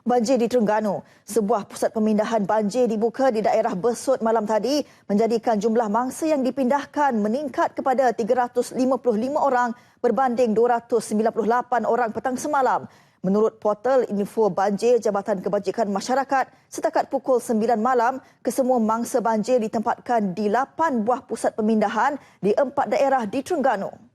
Banjir di Terengganu. Sebuah pusat pemindahan banjir dibuka di daerah Besut malam tadi menjadikan jumlah mangsa yang dipindahkan meningkat kepada 355 orang berbanding 298 orang petang semalam. Menurut portal info banjir Jabatan Kebajikan Masyarakat, setakat pukul 9 malam, kesemua mangsa banjir ditempatkan di 8 buah pusat pemindahan di empat daerah di Terengganu.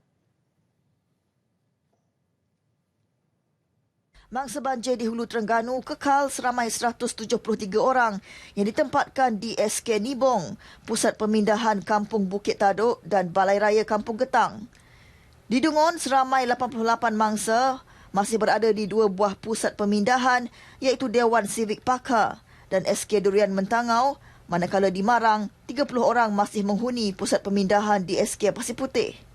Mangsa banjir di Hulu Terengganu kekal seramai 173 orang yang ditempatkan di SK Nibong, Pusat Pemindahan Kampung Bukit Taduk dan Balai Raya Kampung Getang. Di Dungon, seramai 88 mangsa masih berada di dua buah pusat pemindahan iaitu Dewan Sivik Pakar dan SK Durian Mentangau, manakala di Marang, 30 orang masih menghuni pusat pemindahan di SK Pasir Putih.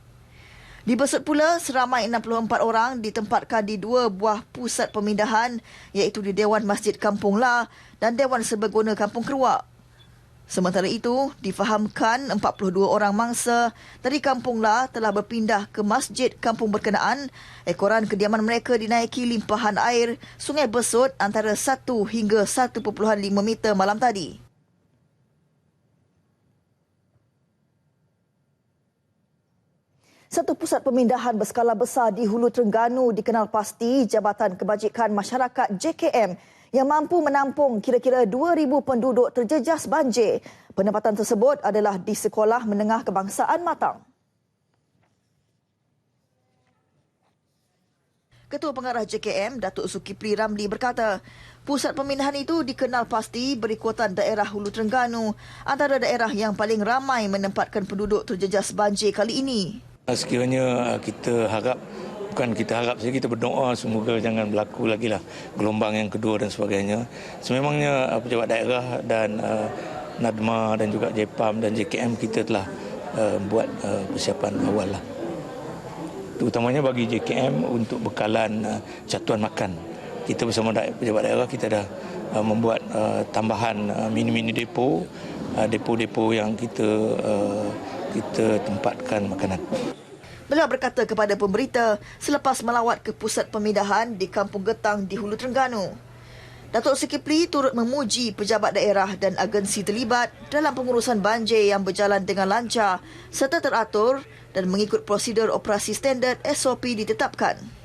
Di Besut pula, seramai 64 orang ditempatkan di dua buah pusat pemindahan iaitu di Dewan Masjid Kampung La dan Dewan Serbaguna Kampung Keruak. Sementara itu, difahamkan 42 orang mangsa dari Kampung La telah berpindah ke masjid kampung berkenaan. Ekoran kediaman mereka dinaiki limpahan air Sungai Besut antara 1 hingga 1.5 meter malam tadi. Satu pusat pemindahan berskala besar di Hulu Terengganu dikenal pasti Jabatan Kebajikan Masyarakat JKM yang mampu menampung kira-kira 2,000 penduduk terjejas banjir. Penempatan tersebut adalah di Sekolah Menengah Kebangsaan Matang. Ketua Pengarah JKM, Datuk Zulkifli Ramli berkata, pusat pemindahan itu dikenal pasti berikutan daerah Hulu Terengganu antara daerah yang paling ramai menempatkan penduduk terjejas banjir kali ini. Sekiranya uh, kita harap bukan kita harap saja kita berdoa semoga jangan berlaku lagi lah gelombang yang kedua dan sebagainya. Sememangnya uh, pejabat daerah dan NADMA dan juga JPAM dan JKM kita telah buat persiapan awal lah. Terutamanya bagi JKM untuk bekalan catuan makan. Kita bersama pejabat daerah kita dah membuat tambahan mini-mini depo, depo-depo yang kita kita tempatkan makanan. Beliau berkata kepada pemberita selepas melawat ke pusat pemindahan di Kampung Getang di Hulu Terengganu. Datuk Sikipli turut memuji pejabat daerah dan agensi terlibat dalam pengurusan banjir yang berjalan dengan lancar serta teratur dan mengikut prosedur operasi standard SOP ditetapkan.